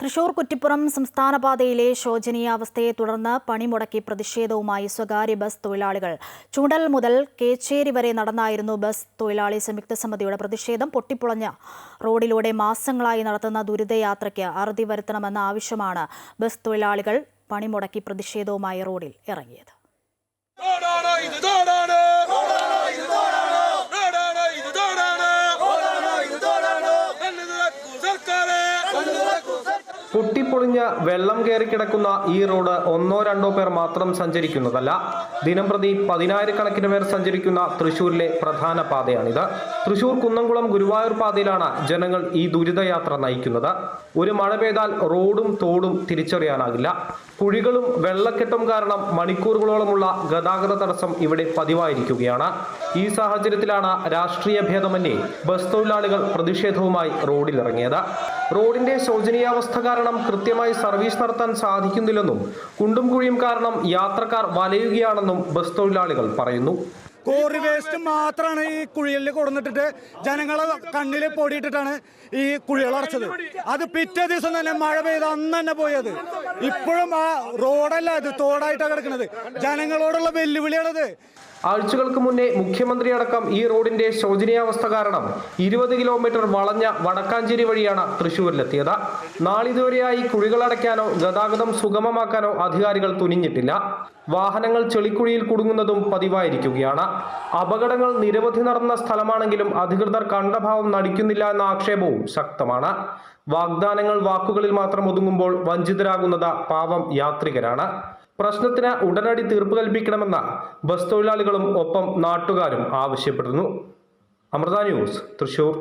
തൃശൂർ കുറ്റിപ്പുറം സംസ്ഥാന പാതയിലെ ശോചനീയാവസ്ഥയെ തുടർന്ന് പണിമുടക്കി പ്രതിഷേധവുമായി സ്വകാര്യ ബസ് തൊഴിലാളികൾ. ചൂണ്ടൽ മുതൽ കേച്ചേരി വരെ നടന്നായിരുന്നു ബസ് തൊഴിലാളി സംയുക്ത സമിതിയുടെ പ്രതിഷേധം പൊട്ടിപ്പൊളഞ്ഞ. റോഡിലൂടെ മാസങ്ങളായി നടത്തുന്ന ദുരിതയാത്രയ്ക്ക് അറുതി വരുത്തണമെന്ന ആവശ്യമാണ് ബസ് തൊഴിലാളികൾ പണിമുടക്കി പ്രതിഷേധവുമായി റോഡിൽ ഇറങ്ങിയത്. പൊട്ടിപ്പൊളിഞ്ഞ് വെള്ളം കയറി കിടക്കുന്ന ഈ റോഡ് ഒന്നോ രണ്ടോ പേർ മാത്രം സഞ്ചരിക്കുന്നതല്ല. ദിനംപ്രതി പതിനായിരക്കണക്കിന് പേർ സഞ്ചരിക്കുന്ന തൃശൂരിലെ പ്രധാന പാതയാണിത്. തൃശൂർ കുന്നംകുളം ഗുരുവായൂർ പാതയിലാണ് ജനങ്ങൾ ഈ ദുരിതയാത്ര നയിക്കുന്നത്. ഒരു മഴ പെയ്താൽ റോഡും തോടും തിരിച്ചറിയാനാകില്ല. കുഴികളും വെള്ളക്കെട്ടും കാരണം മണിക്കൂറുകളോളമുള്ള ഗതാഗത തടസ്സം ഇവിടെ പതിവായിരിക്കുകയാണ്. ഈ സാഹചര്യത്തിലാണ് രാഷ്ട്രീയ ഭേദമന്യേ ബസ് തൊഴിലാളികൾ പ്രതിഷേധവുമായി റോഡിലിറങ്ങിയത്. റോഡിന്റെ ശോചനീയാവസ്ഥ കാരണം കൃത്യമായി സർവീസ് നടത്താൻ സാധിക്കുന്നില്ലെന്നും കുണ്ടും കുഴിയും കാരണം യാത്രക്കാർ വലയുകയാണെന്നും ബസ് തൊഴിലാളികൾ പറയുന്നു. കോറി വേസ്റ്റ് മാത്രമാണ് ഈ കുഴികളിൽ കൊടുന്നിട്ടിട്ട് ജനങ്ങളെ കണ്ണിൽ പൊടിയിട്ടിട്ടാണ് ഈ കുഴികൾ അടച്ചത്. അത് പിറ്റേ ദിവസം തന്നെ മഴ പെയ്ത് അന്ന് തന്നെ പോയത്. ഇപ്പോഴും ആ റോഡല്ല ഇത് തോടായിട്ടാണ് കിടക്കുന്നത് ജനങ്ങളോടുള്ള വെല്ലുവിളിയാണത്. ആഴ്ചകൾക്ക് മുന്നേ മുഖ്യമന്ത്രി അടക്കം ഈ റോഡിന്റെ ശോചനീയാവസ്ഥ കാരണം ഇരുപത് കിലോമീറ്റർ വളഞ്ഞ വടക്കാഞ്ചേരി വഴിയാണ് തൃശൂരിലെത്തിയത് നാളിതുവരെയായി കുഴികളടയ്ക്കാനോ ഗതാഗതം സുഗമമാക്കാനോ അധികാരികൾ തുനിഞ്ഞിട്ടില്ല. വാഹനങ്ങൾ ചെളിക്കുഴിയിൽ കുടുങ്ങുന്നതും പതിവായിരിക്കുകയാണ്. അപകടങ്ങൾ നിരവധി നടന്ന സ്ഥലമാണെങ്കിലും അധികൃതർ കണ്ടഭാവം നടിക്കുന്നില്ല എന്ന ആക്ഷേപവും ശക്തമാണ്. വാഗ്ദാനങ്ങൾ വാക്കുകളിൽ മാത്രം ഒതുങ്ങുമ്പോൾ വഞ്ചിതരാകുന്നത് പാവം യാത്രികരാണ്. പ്രശ്നത്തിന് ഉടനടി തീർപ്പ് കൽപ്പിക്കണമെന്ന ബസ് തൊഴിലാളികളും ഒപ്പം നാട്ടുകാരും ആവശ്യപ്പെടുന്നു. അമൃത ന്യൂസ് തൃശൂർ.